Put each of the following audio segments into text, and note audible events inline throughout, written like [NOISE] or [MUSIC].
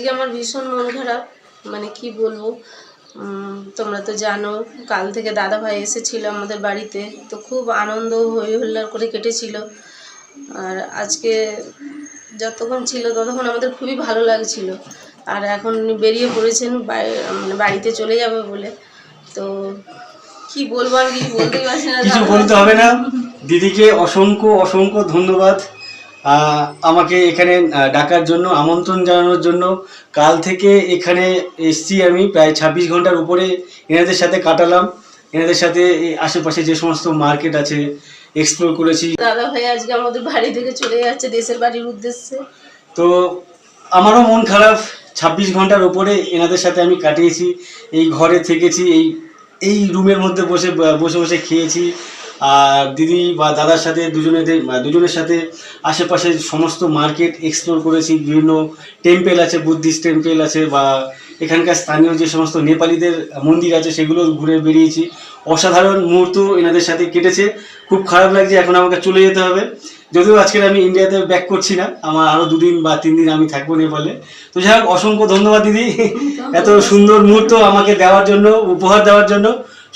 আজকে আমার ভীষণ মন খারাপ। মানে কি বলব? তোমরা তো জানো, কাল থেকে দাদা ভাই এসেছিল আমাদের বাড়িতে। তো খুব আনন্দ হই হুল্লার করে কেটেছিল। আর আজকে যতক্ষণ ছিল ততক্ষণ আমাদের খুবই ভালো লাগছিল। আর এখন বেরিয়ে পড়েছেন মানে বাড়িতে চলে যাবে বলে। তো কি বলব আর কিছু বলতেই পারছি না। কিছু বলতে হবে না। দিদিকে অসংখ্য অসংখ্য ধন্যবাদ। আমাকে এখানে ডাকার জন্য আমন্ত্রণ জানানোর জন্য কাল থেকে এখানে এসছি আমি। প্রায় ছাব্বিশ ঘণ্টার উপরে এনাদের সাথে কাটালাম। এনাদের সাথে এই আশেপাশে যে সমস্ত মার্কেট আছে এক্সপ্লোর করেছি। দাদা ভাই আজকে আমাদের বাড়ি থেকে চলে যাচ্ছে দেশের বাড়ির উদ্দেশ্যে। তো আমারও মন খারাপ। ছাব্বিশ ঘণ্টার উপরে এনাদের সাথে আমি কাটিয়েছি এই ঘরে থেকেছি এই এই রুমের মধ্যে বসে বসে বসে খেয়েছি। আর দিদি বা দাদার সাথে দুজনেদের দুজনের সাথে আশেপাশে সমস্ত মার্কেট এক্সপ্লোর করেছি বিভিন্ন টেম্পেল আছে বুদ্ধিস্ট টেম্পেল আছে বা এখানকার স্থানীয় যে সমস্ত নেপালিদের মন্দির আছে সেগুলো ঘুরে বেরিয়েছি অসাধারণ মুহূর্ত এনাদের সাথে কেটেছে। খুব খারাপ লাগছে এখন আমাকে চলে যেতে হবে। যদিও আজকের আমি ইন্ডিয়াতে ব্যাক করছি না আমার আরও দুদিন বা তিন দিন আমি থাকব নেপালে। তো যাই হোক অসংখ্য ধন্যবাদ দিদি। এত সুন্দর মুহূর্ত আমাকে দেওয়ার জন্য উপহার দেওয়ার জন্য।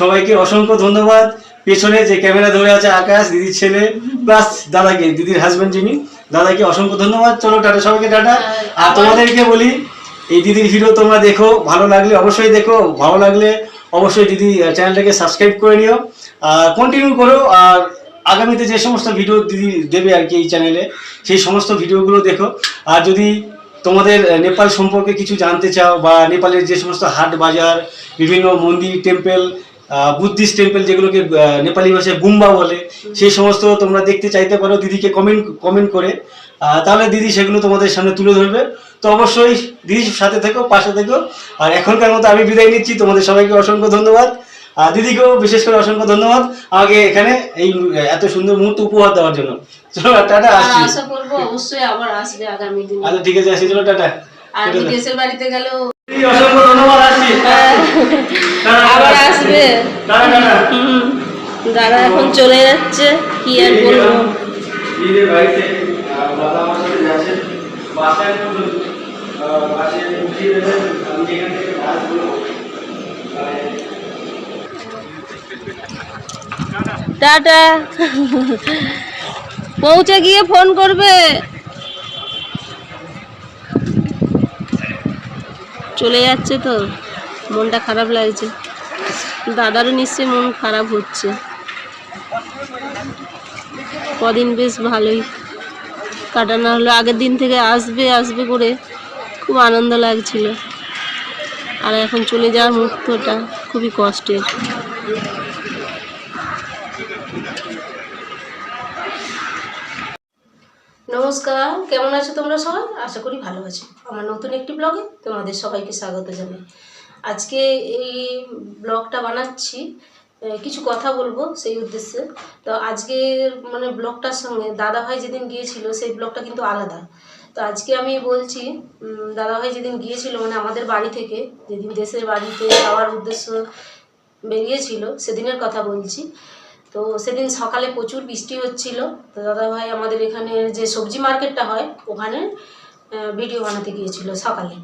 সবাইকে অসংখ্য ধন্যবাদ। পেছনে যে ক্যামেরা ধরে আছে আকাশ দিদির ছেলে প্লাস দাদাকে দিদির হাজবেন্ড যিনি দাদাকে অসংখ্য ধন্যবাদ। চলো টাটা সবাইকে টাটা। আর তোমাদেরকে বলি এই দিদির ভিডিও তোমরা দেখো ভালো লাগলে অবশ্যই দেখো ভালো লাগলে অবশ্যই দিদি চ্যানেলটাকে সাবস্ক্রাইব করে নিও। আর কন্টিনিউ করো আর আগামীতে যে সমস্ত ভিডিও দিদি দেবে আর কি এই চ্যানেলে সেই সমস্ত ভিডিওগুলো দেখো। আর যদি তোমাদের নেপাল সম্পর্কে কিছু জানতে চাও বা নেপালের যে সমস্ত হাট বাজার বিভিন্ন মন্দির টেম্পল বুদ্ধিস্ট টেম্পল যেগুলোকে নেপালি ভাষায় গুম্বা বলে সেই সমস্ত তোমরা দেখতে চাইতে পারো দিদিকে কমেন্ট কমেন্ট করে। তাহলে দিদি সেগুলো তোমাদের সামনে তুলে ধরবে। তো অবশ্যই দিদির সাথে থেকো পাশে থেকো। আর এখনকার মতো আমি বিদায় নিচ্ছি। তোমাদের সবাইকে অসংখ্য ধন্যবাদ। আর দিদিকেও বিশেষ করে অসংখ্য ধন্যবাদ। আমাকে এখানে এই এত সুন্দর মুহূর্ত উপহার দেওয়ার জন্য। চলো টাটা আসছি। আশা করব অবশ্যই আবার আসবে আগামী দিনে। আচ্ছা ঠিক আছে আসি চলো টাটা। আর দেশের বাড়িতে গেলেও দিদি, অসংখ্য ধন্যবাদ আসছি। দাদা এখন চলে যাচ্ছে। কি আর বলব? টাটা। পৌঁছে গিয়ে ফোন করবে। চলে যাচ্ছে তো। মনটা খারাপ লাগছে। দাদারও নিশ্চয়ই মন খারাপ হচ্ছে। কদিন বেশ ভালোই কাটানো হলো। আগের দিন থেকে আসবে আসবে করে খুব আনন্দ লাগছিল। আর এখন চলে যাওয়ার মুহূর্তটা খুবই কষ্টের। নমস্কার, কেমন আছো তোমরা সবাই? আশা করি ভালো আছো। আমার নতুন একটি ব্লগে তোমাদের সবাইকে স্বাগত জানাই। আজকে এই ব্লগটা বানাচ্ছি। কিছু কথা বলব সেই উদ্দেশ্যে। তো আজকে মানে ব্লগটার সঙ্গে দাদাভাই যেদিন গিয়েছিল, সেই ব্লগটা কিন্তু আলাদা। তো আজকে আমি বলছি দাদাভাই যেদিন গিয়েছিল মানে আমাদের বাড়ি থেকে, যেদিন দেশের বাড়িতে যাওয়ার উদ্দেশ্য বেরিয়েছিল, সেদিনের কথা বলছি। তো সেদিন সকালে প্রচুর বৃষ্টি হচ্ছিল। তো দাদাভাই আমাদের এখানে যে সবজি মার্কেটটা হয়, ওখানে ভিডিও বানাতে গিয়েছিল সকালে।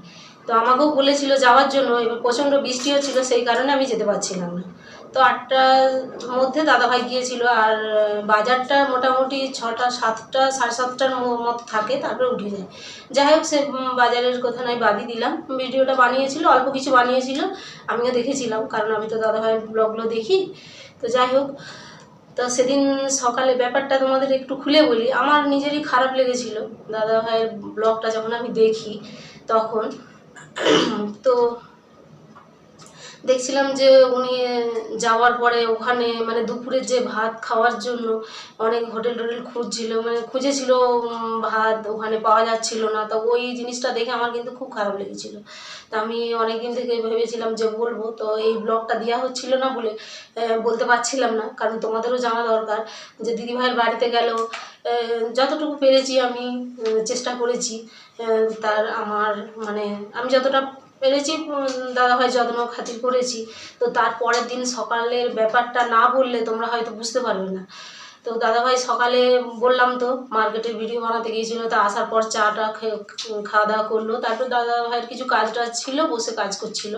তো আমাকেও বলেছিল যাওয়ার জন্য এবার প্রচণ্ড বৃষ্টি হচ্ছিল সেই কারণে আমি যেতে পারছিলাম না। তো আটটার মধ্যে দাদাভাই গিয়েছিল আর বাজারটা মোটামুটি ছটা, সাতটা, সাড়ে সাতটার মতো থাকে, তারপরে উঠে যায়। যাই হোক, সে বাজারের কথা নয় বাদই দিলাম। ভিডিওটা বানিয়েছিল, অল্প কিছু বানিয়েছিল, আমিও দেখেছিলাম, কারণ আমি তো দাদাভাইয়ের ব্লগগুলো দেখি। তো যাই হোক, তো সেদিন সকালে ব্যাপারটা তোমাদের একটু খুলে বলি। আমার নিজেরই খারাপ লেগেছিল, দাদাভাইয়ের ব্লগটা যখন আমি দেখি তখন। তো দেখছিলাম যে উনি যাওয়ার পরে ওখানে মানে দুপুরের যে ভাত খাওয়ার জন্য অনেক হোটেল টোটেল খুঁজছিল মানে খুঁজেছিল ভাত ওখানে পাওয়া যাচ্ছিল না। তো ওই জিনিসটা দেখে আমার কিন্তু খুব খারাপ লেগেছিল। তা আমি অনেক দিন থেকে ভেবেছিলাম যে বলব তো এই ব্লগটা দেওয়া হচ্ছিল না বলে বলতে পারছিলাম না। কারণ তোমাদেরও জানা দরকার যে দিদিভাইয়ের বাড়িতে আহ, যতটুকু পেরেছি আমি চেষ্টা করেছি। তার আমার মানে আমি যতটা পেরেছি দাদাভাই যত্ন খাতির করেছি। তো তার পরের দিন সকালের ব্যাপারটা না বললে তোমরা হয়তো বুঝতে পারবে না। তো দাদাভাই সকালে বললাম তো, মার্কেটের ভিডিও বানাতে গিয়েছিল, তো আসার পর চাটা খাওয়া দাওয়া করল। তারপর দাদাভাইয়ের কিছু কাজ টাজ ছিল, বসে কাজ করছিল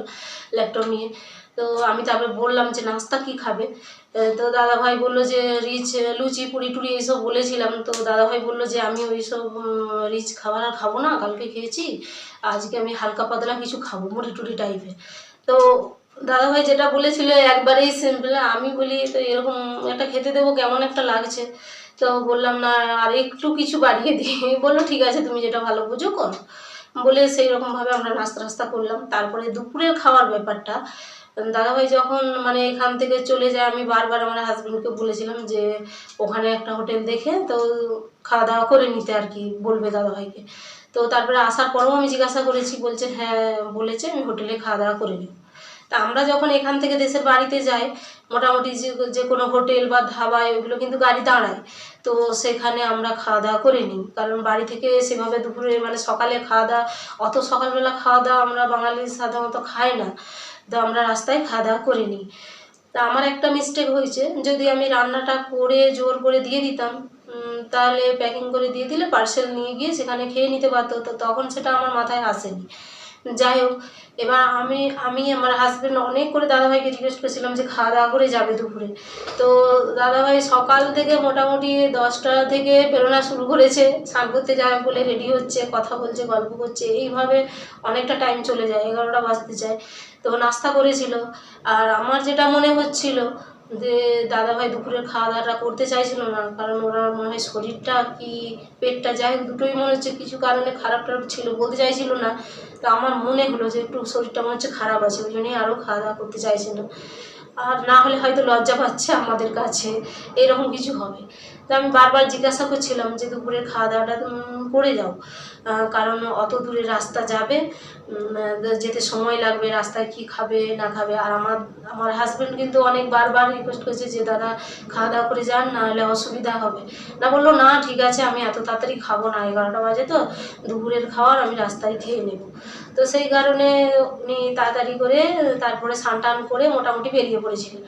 ল্যাপটপ নিয়ে। তো আমি তারপরে বললাম যে, নাস্তা কি খাবে? তো দাদাভাই বলল যে, রিচ, লুচি, পুরি টুরি এইসব বলেছিলাম। তো দাদাভাই বলল যে, আমি ওইসব রিচ খাবার আর খাব না, কালকে খেয়েছি, আজকে আমি হালকা পাতলা কিছু খাব মুড়ি টুরি টাইপের তো দাদাভাই যেটা বলেছিল, একবারেই সিম্পল আমি বলি, তো এরকম একটা খেতে দেবো, কেমন একটা লাগছে? তো বললাম, না, আর একটু কিছু বাড়িয়ে দিই। [LAUGHS] বলল, ঠিক আছে, তুমি যেটা ভালো বুঝো, করো। বলে সেই রকমভাবে আমরা নাস্তা টাস্তা করলাম। তারপরে দুপুরের খাওয়ার ব্যাপারটা দাদাভাই যখন মানে এখান থেকে চলে যায়, আমি বারবার আমার হাজবেন্ডকে বলেছিলাম যে, ওখানে একটা হোটেল দেখে তো খাওয়া দাওয়া করে নিতে আর কি, বলবে দাদাভাইকে। তো তারপরে আসার পরেও আমি জিজ্ঞাসা করেছি, বলছে হ্যাঁ বলেছে, আমি হোটেলে খাওয়া দাওয়া করে নিই তা আমরা যখন এখান থেকে দেশের বাড়িতে যাই, মোটামুটি যে যে কোনো হোটেল বা ধাবায় ওগুলো কিন্তু গাড়ি দাঁড়ায়। তো সেখানে আমরা খাওয়া দাওয়া করে নিই। কারণ বাড়ি থেকে সেভাবে দুপুরে মানে সকালে খাওয়া দাওয়া, অত সকালবেলা খাওয়া দাওয়া আমরা বাঙালি সাধারণত খাই না। তো আমরা রাস্তায় খাওয়া দাওয়া করে নিই। তা আমার একটা মিস্টেক হয়েছে। যদি আমি রান্নাটা করে জোর করে দিয়ে দিতাম তাহলে প্যাকিং করে দিয়ে দিলে পার্সেল নিয়ে গিয়ে সেখানে খেয়ে নিতে পারতো। তো তখন সেটা আমার মাথায় আসেনি। যাই হোক এবার আমি আমি আমার হাজবেন্ড অনেক করে দাদাভাইকে রিকোয়েস্ট করেছিলাম যে খাওয়া দাওয়া করে যাবে দুপুরে। তো দাদাভাই সকাল থেকে মোটামুটি দশটা থেকে বেরোনা শুরু করেছে, স্নান করতে যাবে বলে রেডি হচ্ছে, কথা বলছে, গল্প করছে, এইভাবে অনেকটা টাইম চলে যায়, এগারোটা বাজতে যায়। তো নাস্তা করেছিল। আর আমার যেটা মনে হচ্ছিল যে দাদাভাই দুপুরের খাওয়া দাওয়াটা করতে চাইছিল না, কারণ ওরা মনে হয় শরীরটা কি, পেটটা যাই দুটোই মনে হচ্ছে কিছু কারণে খারাপ টারাপ ছিল বলতে চাইছিল না। তো আমার মনে হলো যে একটু শরীরটা মনে হচ্ছে খারাপ আছে, ওই জন্যই আরও খাওয়া দাওয়া করতে চাইছে না আর না হলে হয়তো লজ্জা পাচ্ছে আমাদের কাছে। এরকম কিছু হবে। তো আমি বারবার জিজ্ঞাসা করছিলাম যে দুপুরের খাওয়া দাওয়াটা করে যাও। কারণ অত দূরে রাস্তা যাবে যেতে সময় লাগবে, রাস্তায় কি খাবে, না খাবে। আর আমার আমার হাজবেন্ড কিন্তু অনেক বারবার রিকোয়েস্ট করেছে যে, দাদা খাওয়া দাওয়া করে যান, না হলে অসুবিধা হবে। না বলল, না, ঠিক আছে, আমি এত তাড়াতাড়ি খাব না, এগারোটা বাজে তো। দুপুরের খাওয়ার আমি রাস্তায় খেয়ে নেব। তো সেই কারণে উনি তাড়াতাড়ি করে তারপরে স্নান টান করে মোটামুটি বেরিয়ে পড়েছিলেন।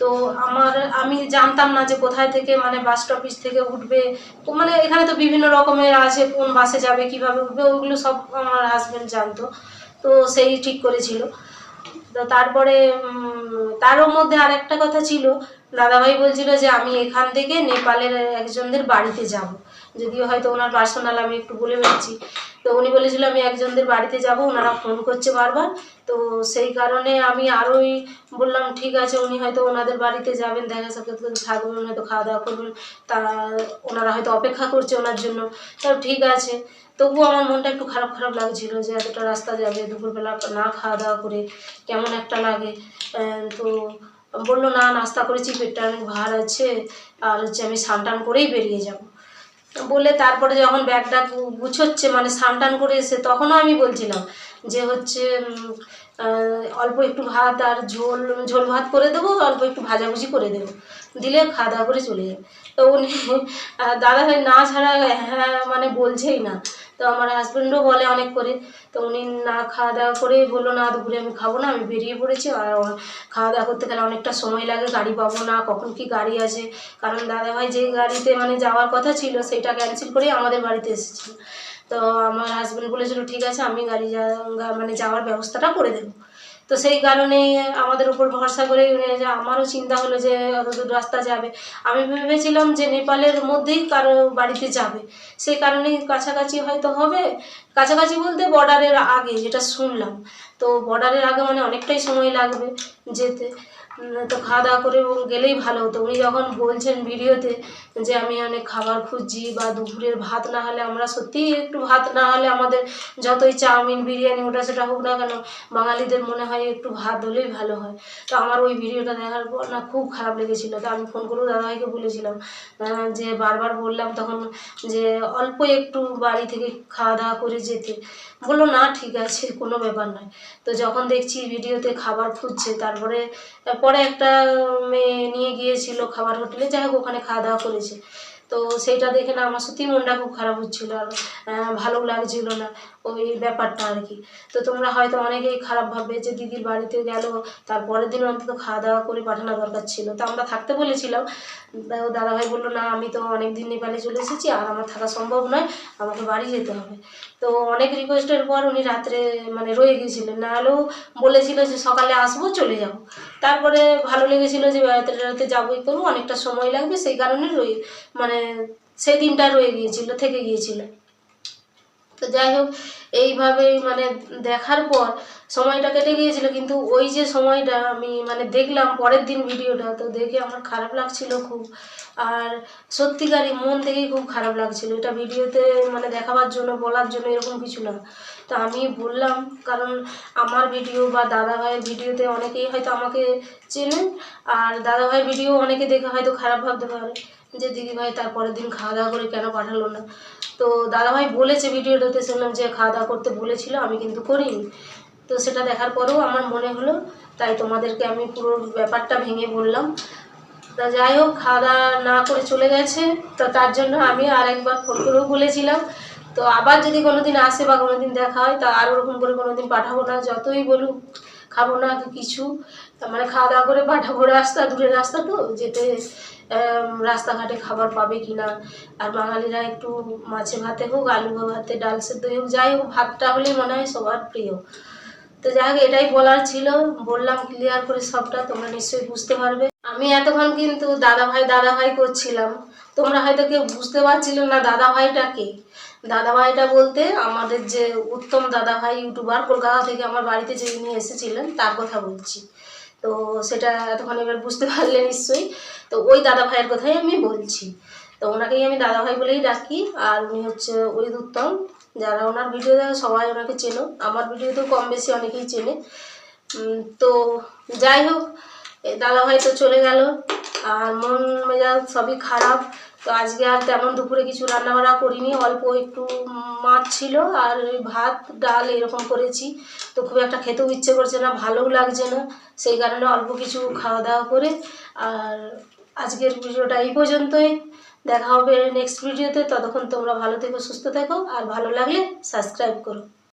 তো আমার, আমি জানতাম না যে কোথায় থেকে মানে বাস স্টপিস থেকে উঠবে। মানে এখানে তো বিভিন্ন রকমের আছে, কোন বাসে যাবে, কীভাবে উঠবে ওগুলো সব আমার হাজবেন্ড জানতো। তো সেই ঠিক করেছিল। তো তারপরে তারও মধ্যে আরেকটা কথা ছিল দাদাভাই বলছিল যে আমি এখান থেকে নেপালের একজনদের বাড়িতে যাব। যদিও হয়তো ওনার পার্সোনাল আমি একটু বলে বেড়াচ্ছি তো উনি বলেছিল আমি একজনদের বাড়িতে যাব, ওনারা ফোন করছে বারবার। তো সেই কারণে আমি আরোই বললাম, ঠিক আছে, উনি হয়তো ওনাদের বাড়িতে যাবেন, দেখা সাক্ষাৎ করতে থাকবেন, হয়তো খাওয়া দাওয়া করবেন। তা ওনারা হয়তো অপেক্ষা করছে ওনার জন্য। তো ঠিক আছে। তবুও আমার মনটা একটু খারাপ খারাপ লাগছিল যে এতটা রাস্তা যাবে, দুপুরবেলা না খাওয়া দাওয়া করে কেমন একটা লাগে। তো বলল, না, নাস্তা করেছি, পেটটা অনেক ভার আছে, আর হচ্ছে আমি স্নান টান করেই বেরিয়ে যাব। বলে তারপরে যখন ব্যাগটা গুছোচ্ছে মানে স্নান টান করে এসে, তখনও আমি বলছিলাম যে হচ্ছে অল্প একটু ভাত আর ঝোল ঝোল ভাত করে দেবো, অল্প একটু ভাজাভুজি করে দেবো। দিলে খাওয়া দাওয়া করে চলে যাবে তো উনি দাদা ভাই না ছাড়া হ্যাঁ মানে বলছেই না। তো আমার হাজব্যান্ডও বলে অনেক করে, তো উনি না খাওয়া দাওয়া করে বলল, না, দুপুরে আমি খাব না, আমি বেরিয়ে পড়েছি, আর খাওয়া দাওয়া করতে গেলে অনেকটা সময় লাগে, গাড়ি পাবো না, কখন কি গাড়ি আছে কারণ দাদাভাই যে গাড়িতে মানে যাওয়ার কথা ছিল, সেটা ক্যান্সেল করেই আমাদের বাড়িতে এসেছিল। তো আমার হাজব্যান্ড বলেছিল, ঠিক আছে, আমি গাড়ি মানে যাওয়ার ব্যবস্থাটা করে দেবো। তো সেই কারণে আমাদের উপর ভরসা করে আমারও চিন্তা হলো যে অত দূর রাস্তা যাবে। আমি ভেবেছিলাম যে নেপালের মধ্যেই কারও বাড়িতে যাবে। সেই কারণেই কাছাকাছি হয়তো হবে। কাছাকাছি বলতে বর্ডারের আগে যেটা শুনলাম। তো বর্ডারের আগে মানে অনেকটাই সময় লাগবে যেতে। তো খাওয়া দাওয়া করে গেলেই ভালো হতো। উনি যখন বলছেন ভিডিওতে যে আমি অনেক খাবার খুঁজছি বা দুপুরের ভাত না হলে আমরা সত্যিই একটু ভাত না হলে আমাদের যতই চাউমিন, বিরিয়ানি, ওটা সেটা হোক না কেন, বাঙালিদের মনে হয় একটু ভাত হলেই ভালো হয়। তো আমার ওই ভিডিওটা দেখার পর না খুব খারাপ লেগেছিল। তো আমি ফোন করেও দাদাভাইকে বলেছিলাম যে বারবার বললাম তখন যে অল্প একটু বাড়ি থেকে খাওয়া দাওয়া করে যেতে। বলল, না, ঠিক আছে, কোনো ব্যাপার নয়। তো যখন দেখছি ভিডিওতে খাবার খুঁজছে তারপরে, পরে একটা মেয়ে নিয়ে গিয়েছিল খাবার হোটেলে, যাই হোক, ওখানে খাওয়া দাওয়া করেছে। তো সেইটা দেখে না আমার সত্যি মনটা খুব খারাপ হচ্ছিল আর ভালো লাগছিল না ওই ব্যাপারটা আর কি। তো তোমরা হয়তো অনেকেই খারাপ ভাববে যে দিদির বাড়িতে গেল তারপরের দিন অন্তত খাওয়া দাওয়া করে পাঠানো দরকার ছিল। তো আমরা থাকতে বলেছিলাম। ও দাদাভাই বলল, না, আমি তো অনেক দিন নেপালে চলে এসেছি, আর আমার থাকা সম্ভব নয়, আমাকে বাড়ি যেতে হবে। তো অনেক রিকোয়েস্টের পর উনি রাত্রে মানে রয়ে গিয়েছিলেন। না হলেও বলেছিল যে সকালে আসব, চলে যাব। তারপরে ভালো লেগেছিল যে বেড়াতে টেড়াতে যাবোই করব অনেকটা সময় লাগবে, সেই কারণে রয়ে মানে সেই দিনটা রয়ে গিয়েছিল, থেকে গিয়েছিল। তো যাই হোক, এইভাবেই মানে দেখার পর সময়টা কেটে গিয়েছিল, কিন্তু ওই যে সময়টা আমি মানে দেখলাম পরের দিন ভিডিওটা, তো দেখে আমার খারাপ লাগছিল খুব। আর সত্যিকারই মন থেকেই খুব খারাপ লাগছিল, এটা ভিডিওতে মানে দেখাবার জন্য, বলার জন্য এরকম কিছু না। তো আমি বললাম, কারণ আমার ভিডিও বা দাদা ভাইয়ের ভিডিওতে অনেকেই হয়তো আমাকে চেনেন, আর দাদা ভাইয়ের ভিডিও অনেকে দেখে হয়তো খারাপ ভাবতে পারে। যে দিদি ভাই তারপরের দিন খাওয়া দাওয়া করে কেন পাঠালো না? তো দাদাভাই বলেছে ভিডিওটাতে, শুনলাম যে খাওয়া দাওয়া করতে বলেছিল, আমি কিন্তু করিনি। তো সেটা দেখার পরেও আমার মনে হলো, তাই তোমাদেরকে আমি পুরো ব্যাপারটা ভেঙে বললাম। তা যাই হোক খাওয়া দাওয়া না করে চলে গেছে, তো তার জন্য আমি আর একবার ফোন করেও বলেছিলাম। তো আবার যদি কোনোদিন আসে বা কোনোদিন দেখা হয়, তা আর ওরকম করে কোনোদিন পাঠাবো না, যতই বলুক, খাব না কিছু। তার মানে খাওয়া দাওয়া করে পাঠাবো রাস্তা, দূরের রাস্তা তো, যেতে রাস্তাঘাটে খাবার পাবে কি না? আর বাঙালিরা একটু মাছে ভাতে হোক, আলু ভাতে, ডাল সেদ্ধ হোক, যাই হোক, ভাতটা হলেই মনে হয় সবার প্রিয়। তো যাই হোক, এটাই বলার ছিল। বললাম ক্লিয়ার করে সবটা, তোমরা নিশ্চয়ই বুঝতে পারবে। আমি এতক্ষণ কিন্তু দাদা ভাই দাদা ভাই করছিলাম। তোমরা হয়তো কেউ বুঝতে পারছিল না দাদা ভাইটা কে। দাদা ভাইটা বলতে আমাদের যে উত্তম দাদা ভাই ইউটিউবার, কলকাতা থেকে আমার বাড়িতে যে উনি এসেছিলেন, তার কথা বলছি। তো সেটা এতক্ষণ এবার বুঝতে পারলে নিশ্চয়ই। তো ওই দাদা ভাইয়ের কথাই আমি বলছি। তো ওনাকেই আমি দাদা ভাই বলেই ডাকি, আর উনি হচ্ছে ওই উত্তম, যারা ওনার ভিডিও দেখে সবাই ওনাকে চেনো। আমার ভিডিও তো কম বেশি অনেকেই চেনে। তো যাই হোক দাদা ভাই তো চলে গেল। আর মন মেজাজ সবই খারাপ। তো আজকে আর তেমন দুপুরে কিছু রান্না বান্না করিনি, অল্প একটু মাছ ছিল আর ওই ভাত, ডাল এরকম করেছি। তো খুব একটা খেতেও ইচ্ছে করছে না, ভালোও লাগছে না, সেই কারণে অল্প কিছু খাওয়া দাওয়া করে আর আজকের ভিডিওটা এই পর্যন্তই। দেখা হবে নেক্সট ভিডিওতে ততক্ষণ তোমরা ভালো থেকো, সুস্থ থেকো, আর ভালো লাগলে সাবস্ক্রাইব করো।